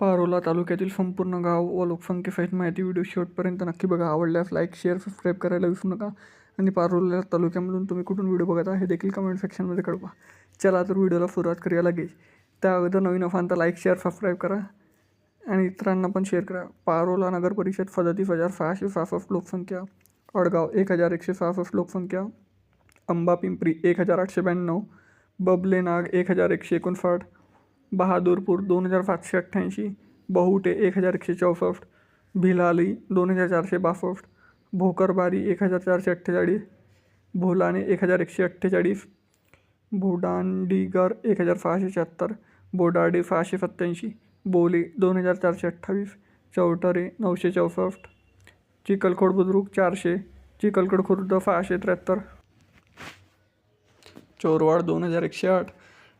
पारोला तालुक्यातील संपूर्ण गाव व लोकसंख्येसहित माहिती व्हिडिओ शेवटपर्यंत नक्की बघा. आवडल्यास लाईक शेअर सबस्क्राईब करायला विसरू नका. आणि पारोला तालुक्यामधून तुम्ही कुठून व्हिडिओ बघत आहे हे देखील कमेंट सेक्शनमध्ये कळवा. चला तर व्हिडिओला सुरुवात करूया लगेच. त्या अगोदर नवीन असाल तर लाईक शेअर सबस्क्राईब करा. आणि इतरांना पण शेअर करा. पारोला नगर परिषद सदतीस हजार सहाशे सहासष्ट लोकसंख्या. अडगाव एक हजार एकशे सहासष्ट लोकसंख्या. अंबा पिंपरी एक हजार आठशे ब्याण्णव. बबले नाग एक हजार एकशे एकोणसाठ. बहादूरपूर दोन हजार पाचशे अठ्ठ्याऐंशी बहुटे एक हजार एकशे चौसष्ट भिलाली दोन हजार चारशे बासष्ट भोकरबारी एक हजार चारशे अठ्ठेचाळीस भोलाने एक हजार एकशे अठ्ठेचाळीस भोडांडीगर एक हजार सहाशे शहात्तर बोडाडे सहाशे सत्त्याऐंशी बोले दोन हजार चारशे अठ्ठावीस चौटरे नऊशे चौसष्ट चिकलखोड बुद्रुक चारशे चिकलकोट खुर्द सहाशे त्र्याहत्तर. चोरवाड दोन हजार एकशे आठ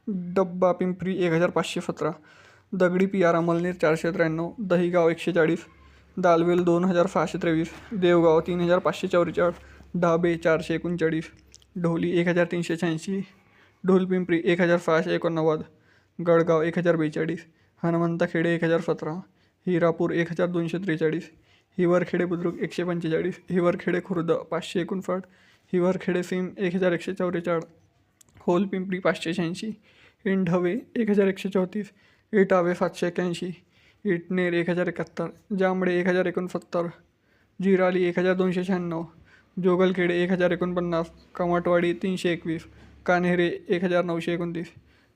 डब्बा पिंपरी एक हजार पाचशे सतरा दगडी पियार अमलनेर चारशे त्र्याण्णव दहीगाव एकशे चाळीस दालवेल दोन हजार सहाशे तेवीस देवगाव तीन हजार पाचशे चौवेचाळीस ढाबे चारशे एकोणचाळीस ढोली एक हजार तीनशे शहाऐंशी ढोलपिंपरी एक हजार सहाशे एकोणनव्वद गडगाव एक हजार बेचाळीस हनुमंतखेडे एक हजार सतरा हिरापूर एक हजार दोनशे त्रेचाळीस हिवरखेडे बुद्रुक एकशे पंचेचाळीस हिवरखेडे खुर्द पाचशे एकोणसाठ हिवरखेडे सीम एक हजार एकशे चौवेचाळीस होल पिंपरी पाचशे शहाऐंशी इंढवे एक हजार एकशे चौतीस इटावे सातशे एक्याऐंशी इटनेर एक हजार एकाहत्तर जांभळे एक हजार एकोणसत्तर जिराली एक हजार दोनशे शहाण्णव जोगलखेडे एक हजार एकोणपन्नास कमाटवाडी तीनशे एकवीस कान्हेरे एक हजार नऊशे एकोणतीस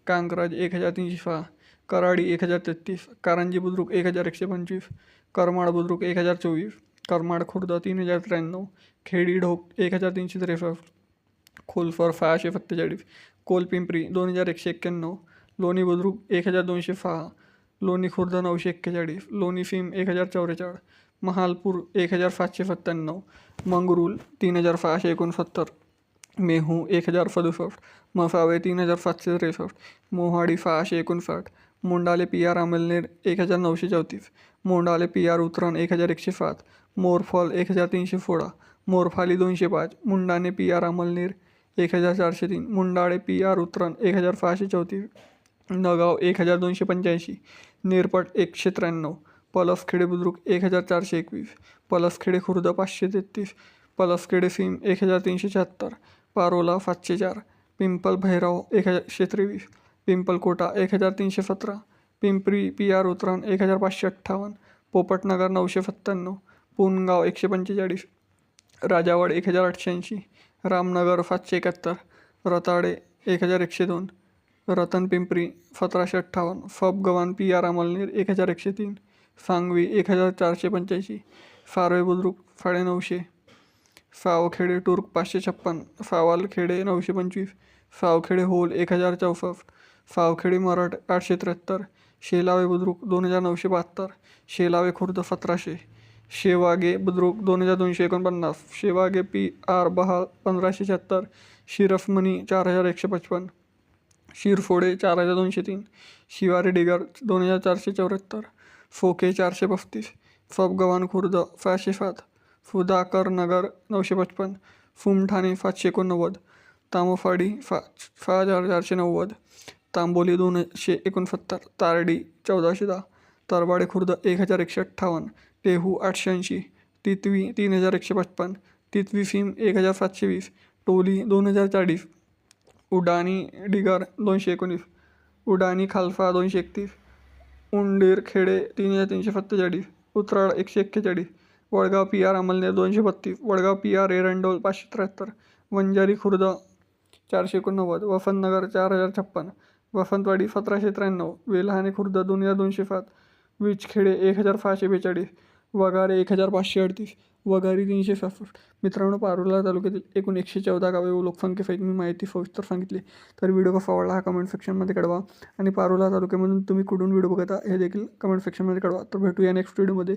कांकराज एक हजार तीनशे सहा कराडी एक हजार तेहतीस कारंजी बुद्रुक एक हजार एकशे पंचवीस करमाड बुद्रुक एक हजार चोवीस करमाड खुर्द तीन हजार त्र्याण्णव खेडी ढोक एक हजार तीनशे त्रेसष्ट खोलफर सहाशे सत्तेचाळीस कोलपिंपरी दोन हजार एकशे एक्क्याण्णव. लोणी बुद्रुक एक हजार दोनशे सहा लोणी खुर्द नऊशे एक्केचाळीस. लोणी सिम एक हजार चौवेचाळीस महालपूर एक हजार सातशे सत्त्याण्णव. मंगरूल तीन हजार सहाशे एकोणसत्तर. मेहू एक हजार सदुसष्ट मसावे तीन हजार सातशे त्रेसष्ट मोहाडी सहाशे एकोणसाठ मोंडाले पी आर अमलनेर एक हजार नऊशे चौतीस मोंडाले पी आर उतरण एक हजार एकशे सात मोरफॉल एक हजार तीनशे सोळा मोरफाली दोनशे पाच मुंडाने पी आर अमलनेर एक हजार चारशे तीन मुंडाळे पी आर उतरण एक हजार सहाशे चौतीस नगाव एक हजार दोनशे पंच्याऐंशी नेरपट एकशे त्र्याण्णव पलसखेडे बुद्रुक एक हजार चारशे एकवीस पलसखेडे खुर्द पाचशे तेहतीस पलसखेडे सीम एक हजार तीनशे शहात्तर पारोला सातशे चार पिंपल भैरव एक हजारशे त्रेवीस पिंपलकोटा एक हजार तीनशे सतरा पिंपरी पी आर उतरण एक हजार पाचशे अठ्ठावन्न पोपटनगर नऊशे सत्त्याण्णव पुनगाव एकशे पंचेचाळीस राजावाड एक हजार आठशे ऐंशी रामनगर सातशे एकाहत्तर रताडे एक हजार एकशे दोन रतन पिंपरी सतराशे अठ्ठावन्न फबगवान पी आर अमलनेर एक हजार एकशे तीन सांगवी एक हजार चारशे पंच्याऐंशी सारवे बुद्रुक साडेनऊशे सावखेडे टुर्क पाचशे छप्पन सावालखेडे नऊशे पंचवीस सावखेडे होल एक हजार चौसष्ट सावखेडे मराठ आठशे त्र्याहत्तर शेलावे बुद्रुक दोन हजार नऊशे बहात्तर शेलावे खुर्द सतराशे शेवागे बुद्रुक दोन हजार दोनशे एकोणपन्नास शेवागे पी आर बहा पंधराशे शहात्तर शिरफमणी चार हजार एकशे पचपन शिरफोडे चार हजार दोनशे तीन शिवारे डिगर दोन हजार चारशे चौऱ्याहत्तर फोके चारशे पस्तीस सबगवान खुर्द सहाशे सात सुधाकर नगर नऊशे पचपन्न फुमठाणे सातशे एकोणनव्वद. तामोफाडी फा सहा हजार चारशे नव्वद. तांबोली दोनशे एकोणसत्तर. तारडी चौदाशे दहा. तरवाडे खुर्द एक हजार एकशे अठ्ठावन्न. टेहू आठशे ऐंशी. तितवी तीन हजार एकशे पचपन. तितवी सीम एक हजार सातशे वीस. टोली दोन हजार चाळीस. उडाणी डिगर दोनशे एकोणीस. उडाणी खालसा दोनशे एकतीस. उंडीर खेडे तीन हजार तीनशे सत्तेचाळीस. उतराळ एकशे एक्केचाळीस. वडगाव पी आर अमलनेर दोनशे बत्तीस वडगाव पी आर एरंडोल पाचशे त्र्याहत्तर वंजारी खुर्द चारशे एकोणनव्वद वसंतनगर चार हजार छप्पन वसंतवाडी सतराशे त्र्याण्णव वेल्हाणे खुर्द दोन हजार दोनशे सात विचखेडे एक हजार सहाशे बेचाळीस वगारे एक हजार पाचशे अडतीस वगारी तीनशे सहासष्ट. मित्रांनो पारोला तालुक्यातील एकूण एकशे चौदा गावे व लोकसंख्येसहित मी माहिती सविस्तर सांगितली. तर व्हिडिओ कसा आवडला हा कमेंट सेक्शनमध्ये कळवा आणि पारोला तालुक्यामधून तुम्ही कुठून व्हिडिओ बघता हे देखील कमेंट सेक्शनमध्ये कळवा तर भेटूया नेक्स्ट व्हिडिओमध्ये